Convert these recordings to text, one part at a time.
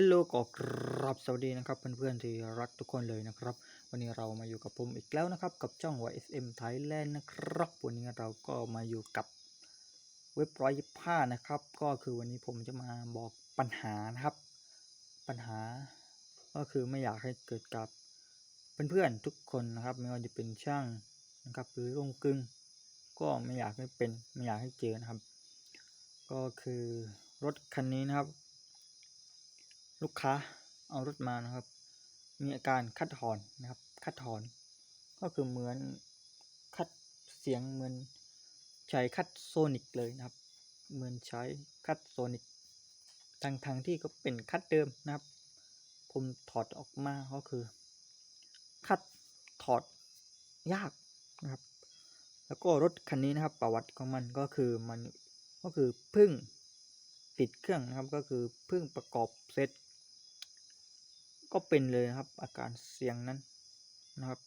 ฮลโหลก็ครับสวัสดีนะครับเพื่อนๆที่รักทุกคนเลยนะครับ วันนี้เรามาอยู่กับผมอีกแล้วนะครับ กับช่อง YSM Thailand นะครับวันนี้เราก็มาอยู่กับเว็บร้อยยิบห้านะครับ ก็คือวันนี้ผมจะมาบอกปัญหานะครับ ปัญหา ก็คือไม่อยากให้เกิดกับเพื่อนๆทุกคนนะครับ ไม่ว่าจะเป็นช่างนะครับ หรือลงกลึงก็ไม่อยากให้เป็นไม่อยากให้เจอนะครับ ก็คือรถคันนี้นะครับ ลูกค้าเอารถมานะครับ มีอาการคัดถอนนะครับ คัดถอน ก็คือเหมือนคัดเสียงเหมือนใช้คัดโซนิกเลยนะครับ เหมือนใช้คัดโซนิกทางทางที่ก็เป็นคัดเดิมนะครับ ผมถอดออกมาก็คือ คัดถอดยากนะครับ แล้วก็รถคันนี้นะครับ ประวัติของมันก็คือมันก็คือพึ่งติดเครื่องนะครับก็คือเพึ่งประกอบเสร็จ ก็เป็นเลยนะครับ อาการเสียงนั้นนะครับ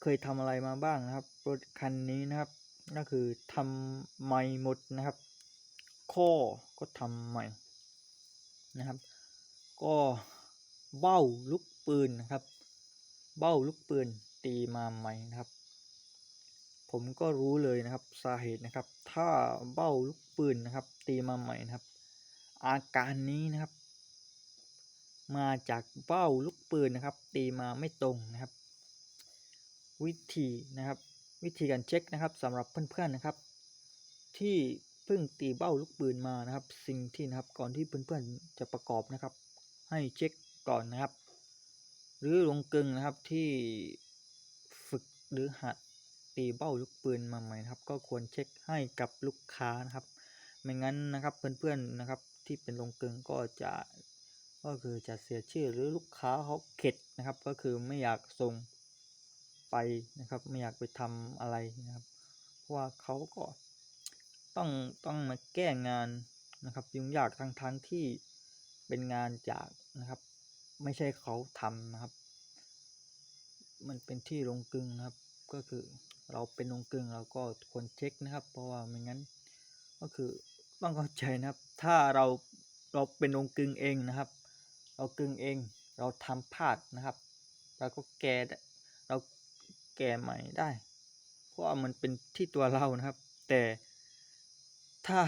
เคยทำอะไรมาบ้างนะครับรถคันนี้นะครับก็คือทำใหม่หมดนะครับ ข้อก็ทำใหม่นะครับ ก็เบ้าลูกปืนนะครับ เบ้าลูกปืนตีมาใหม่นะครับ ผมก็รู้เลยนะครับสาเหตุนะครับ ถ้าเบ้าลูกปืนนะครับ ตีมาใหม่นะครับ อาการนี้นะครับ มาจากเบ้าลูกปืนนะครับ ตีมาไม่ตรงนะครับ วิธีนะครับ วิธีการเช็คนะครับสำหรับเพื่อนๆนะครับ ที่เพิ่งตีเบ้าลูกปืนมานะครับ สิ่งที่นะครับก่อนที่เพื่อนๆจะประกอบนะครับ ให้เช็คก่อนนะครับ หรือลงกลึงนะครับที่ฝึกหรือหัดตีเบ้าลูกปืนมาใหม่นะครับ ก็ควรเช็คให้กับลูกค้านะครับ ไม่งั้นนะครับเพื่อนๆนะครับที่เป็นลงกลึงก็จะ ก็คือจะเสียชื่อหรือลูกค้าเขาเข็ดนะครับ ก็คือไม่อยากส่งไปนะครับ ไม่อยากไปทำอะไรนะครับ เพราะว่าเขาก็ต้องต้องมาแก้งานนะครับ ยุ่งยากทั้งทั้งที่เป็นงานจากนะครับ ไม่ใช่เขาทำนะครับ มันเป็นที่ลงกลึงนะครับ ก็คือเราเป็นลงกลึงเราก็ควรเช็คนะครับ เพราะว่าไม่งั้นก็คือต้องเข้าใจนะครับ ถ้าเราเราเป็นลงกึงเองนะครับ เรากึงเอง เราทำพลาดนะครับ เราก็แก้ได้เราแก้ใหม่ได้ เพราะว่ามันเป็นที่ตัวเรานะครับ แต่ถ้า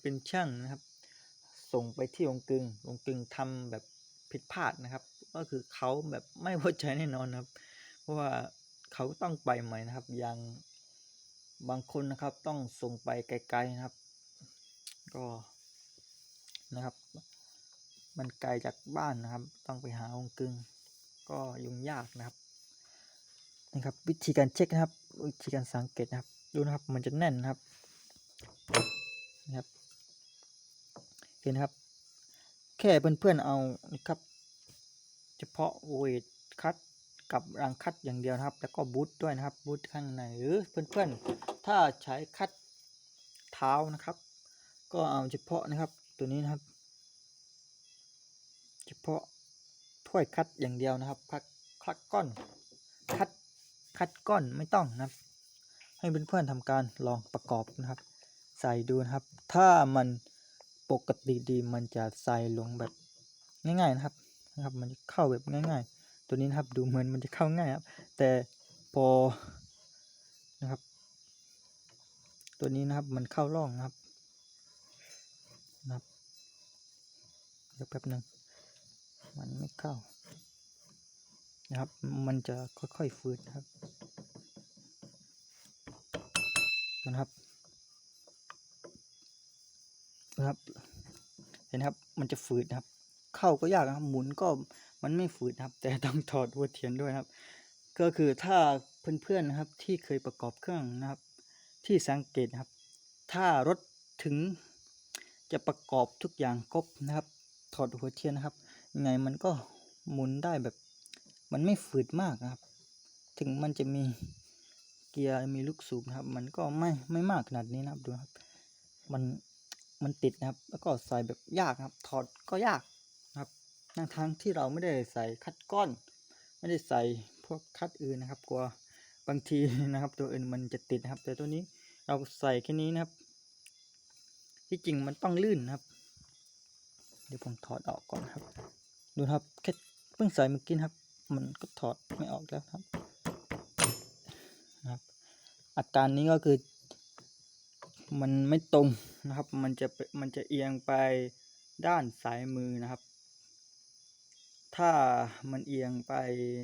เป็นช่างนะครับ ส่งไปที่ลงกึงลงกึงทำแบบผิดพลาดนะครับ ก็คือเขาแบบไม่พอใจแน่นอนนะครับ เพราะว่าเขาต้องไปใหม่นะครับอย่างบางคนนะครับต้องส่งไปไกลๆนะครับ ก็นะครับ มันไกลจากบ้านนะครับ ต้องไปหาองค์กึงก็ยุ่งยากนะครับนะครับ วิธีการเช็คนะครับ วิธีการสังเกตนะครับ ดูนะครับมันจะแน่นนะครับนะครับเห็นครับ แค่เพื่อนๆเอานะครับ เฉพาะเวทคัดกับรังคัดอย่างเดียวนะครับ แล้วก็บูทด้วยนะครับบูทข้างในหรือเพื่อนๆ ถ้าใช้คัดเท้านะครับ ก็เอาเฉพาะนะครับตัวนี้นะครับ เพาะถ้วยคัดอย่างเดียวนะครับคัดคัดก้อนคัดคัดก้อนไม่ต้องนะครับ ให้เพื่อนๆทำการลองประกอบนะครับ ใส่ดูนะครับ ถ้ามันปกติดีมันจะใส่ลงแบบง่าย ๆนะครับนะครับ มันจะเข้าแบบง่าย ๆ ตัวนี้นะครับดูเหมือนมันจะเข้าง่ายครับ แต่พอนะครับ ตัวนี้นะครับมันเข้าร่องนะครับนะครับเดี๋ยวแป๊บหนึ่ง มันไม่เข้า นะครับ มันจะค่อยๆฝืดนะครับนะครับนะครับ เห็นครับ มันจะฝืดนะครับ เข้าก็ยากนะครับ หมุนก็มันไม่ฝืดนะครับ แต่ต้องถอดหัวเทียนด้วยนะครับ ก็คือถ้าเพื่อนๆนะครับ ที่เคยประกอบเครื่องนะครับ ที่สังเกตนะครับ ถ้ารถถึงจะประกอบทุกอย่างครบนะครับ ถอดหัวเทียนนะครับ ยังไงมันก็หมุนได้แบบ มันไม่ฝืดมากนะครับ ถึงมันจะมีเกียร์มีลูกสูบนะครับ มันก็ไม่ไม่มากขนาดนี้นะครับดูครับ มันมันติดนะครับ แล้วก็ใส่แบบยากครับ ถอดก็ยากนะครับทั้งทั้งที่เราไม่ได้ใส่คัดก้อน ไม่ได้ใส่พวกคัดอื่นนะครับ กลัวบางทีนะครับ ตัวอื่นมันจะติดนะครับ แต่ตัวนี้เราใส่แค่นี้นะครับ ที่จริงมันต้องลื่นนะครับ เดี๋ยวผมถอดออกก่อนครับ ดูครับแค่เพิ่งใส่เมื่อกี้นครับ มันก็ถอดไม่ออกแล้วครับนะครับ อาการนี้ก็คือ มันไม่ตรงนะครับ มันจะเป็นมันจะเอียงไปด้านซ้ายมือนะครับ ถ้ามันเอียงไป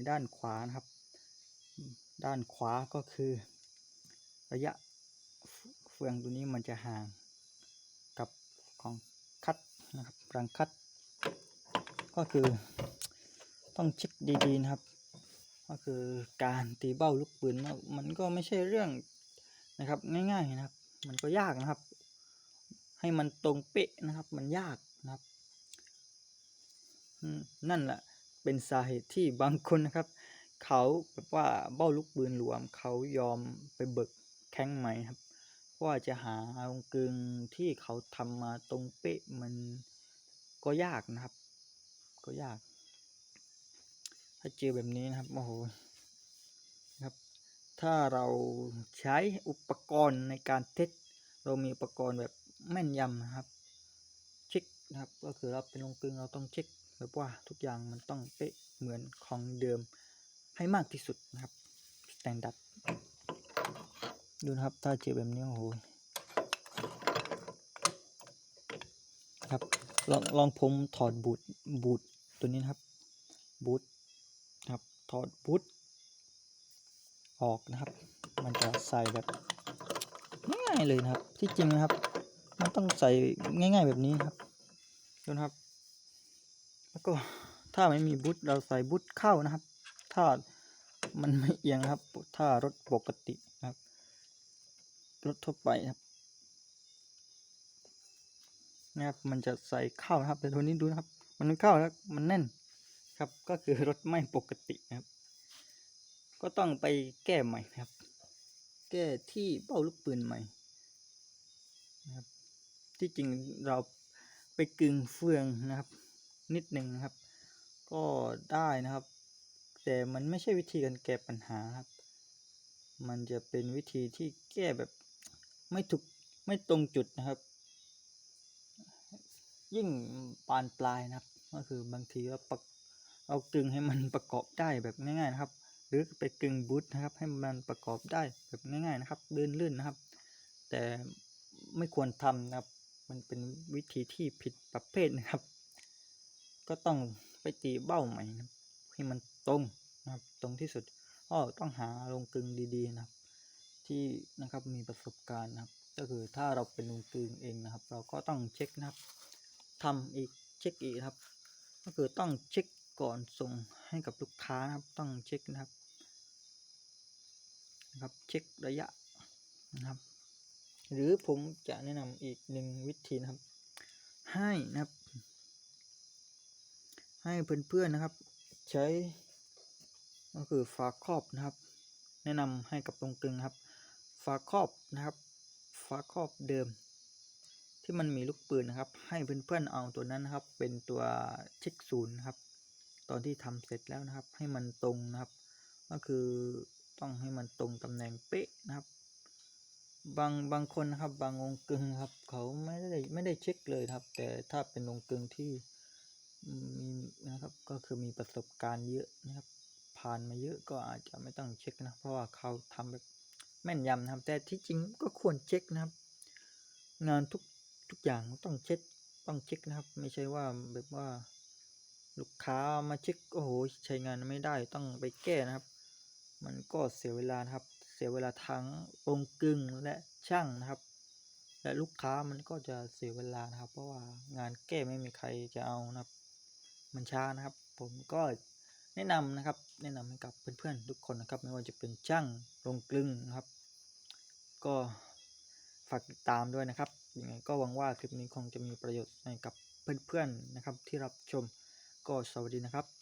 ด้านขวานะครับ ด้านขวาก็คือ ระยะเฟืองตัวนี้มันจะห่างกับของคัดนะครับรังคัด ก็คือต้องเช็คดีๆนะครับ ก็คือการตีเบ้าลูกปืนมันก็ไม่ใช่เรื่องนะครับง่ายๆนะครับ มันก็ยากนะครับ ให้มันตรงเป๊ะนะครับ มันยากนะครับนั่นแหละเป็นสาเหตุที่บางคนนะครับ เขาแบบว่าเบ้าลูกปืนหลวม เขายอมไปเบิกแข้งใหม่ครับว่าจะหาลงกึงที่เขาทำมาตรงเป๊ะมันก็ยากนะครับ ก็ยาก ถ้าเจอแบบนี้นะครับโอ้โหครับ ถ้าเราใช้อุปกรณ์ในการเทสเรามีอุปกรณ์แบบแม่นยำนะครับ เช็คนะครับ ก็คือเราเป็นลงกลึงเราต้องเช็คแบบว่าทุกอย่างมันต้องเป๊ะเหมือนของเดิมให้มากที่สุดนะครับสแตนดาร์ดดูนะครับถ้าเจอแบบนี้โอ้โหครับลองลองผมถอดบูทบูท ตัวนี้นะครับบูทครับถอดบูทออกนะครับ มันจะใส่แบบง่ายเลยนะครับ ที่จริงนะครับ มันต้องใส่ง่าย ๆ แบบนี้นครับดูนะครับ แล้วก็ถ้าไม่มีบูทเราใส่บูทเข้านะครับ ถ้ามันไม่เอียงนะครับ ถ้ารถปกตินะครับรถทั่วไปนะครับนะครับ มันจะใส่เข้านะครับแต่ตัวนี้ดูนะครับ มันเข้าแล้วมันแน่นครับ ก็คือรถไม่ปกตินะครับ ก็ต้องไปแก้ใหม่ครับ แก้ที่เบ้าลูกปืนใหม่นะครับ ที่จริงเราไปกึ่งเฟืองนะครับ นิดหนึ่งนะครับ ก็ได้นะครับ แต่มันไม่ใช่วิธีการแก้ปัญหาครับ มันจะเป็นวิธีที่แก้แบบไม่ถูกไม่ตรงจุดนะครับ ยิ่งปานปลายนะครับ ก็คือบางทีเราประเอากึงให้มันประกอบได้แบบง่ายๆนะครับ หรือไปกึงบูทนะครับ ให้มันประกอบได้แบบง่ายๆนะครับลื่นๆนะครับ แต่ไม่ควรทำนะครับ มันเป็นวิธีที่ผิดประเภทนะครับ ก็ต้องไปตีเบ้าใหม่นะครับให้มันตรงนะครับ ตรงที่สุดก็ต้องหาลงกึงดีๆนะครับ ที่นะครับมีประสบการณ์นะครับ ก็คือถ้าเราเป็นลงกึงเองนะครับ เราก็ต้องเช็คนะครับ ทำอีกเช็คอีกครับ ก็คือต้องเช็คก่อนส่งให้กับลูกค้านะครับต้องเช็คนะครับนะครับ เช็คระยะนะครับ หรือผมจะแนะนำอีกหนึ่งวิธีนะครับ ให้นะครับ ให้เพื่อนๆนะครับ ใช้ก็คือฝาครอบนะครับ แนะนำให้กับตรงกลึงครับ ฝาครอบนะครับ ฝาครอบเดิม ที่มันมีลูกปืนนะครับ ให้เพื่อนๆเอาตัวนั้นนะครับ เป็นตัวเช็คศูนย์ครับ ตอนที่ทำเสร็จแล้วนะครับ ให้มันตรงนะครับ ก็คือต้องให้มันตรงตำแหน่งเป๊ะนะครับ บางบางคนนะครับ บางองค์กึงครับ เขาไม่ได้ไม่ได้เช็คเลยครับ แต่ถ้าเป็นองค์กึงที่มีนะครับก็คือมีประสบการณ์เยอะนะครับ ผ่านมาเยอะก็อาจจะไม่ต้องเช็คนะ เพราะว่าเขาทำแบบแม่นยำนะครับ แต่ที่จริงก็ควรเช็คนะครับ งานทุก ทุกอย่างต้องเช็คต้องเช็คนะครับ ไม่ใช่ว่าแบบว่า ลูกค้ามาเช็คโอ้โหใช้งานไม่ได้ต้องไปแก้นะครับ มันก็เสียเวลานะครับ เสียเวลาทั้งองค์กึ่งและช่างนะครับ และลูกค้ามันก็จะเสียเวลานะครับ เพราะว่างานแก้ไม่มีใครจะเอานะครับ มันช้านะครับ ผมก็แนะนำนะครับ แนะนำให้กับเพื่อนๆทุกคนนะครับ ไม่ว่าจะเป็นช่างลงกลึงนะครับ ก็ฝากติดตามด้วยนะครับ ยังไงก็หวังว่าคลิปนี้คงจะมีประโยชน์ให้กับเพื่อนๆนะครับที่รับชมก็สวัสดีนะครับ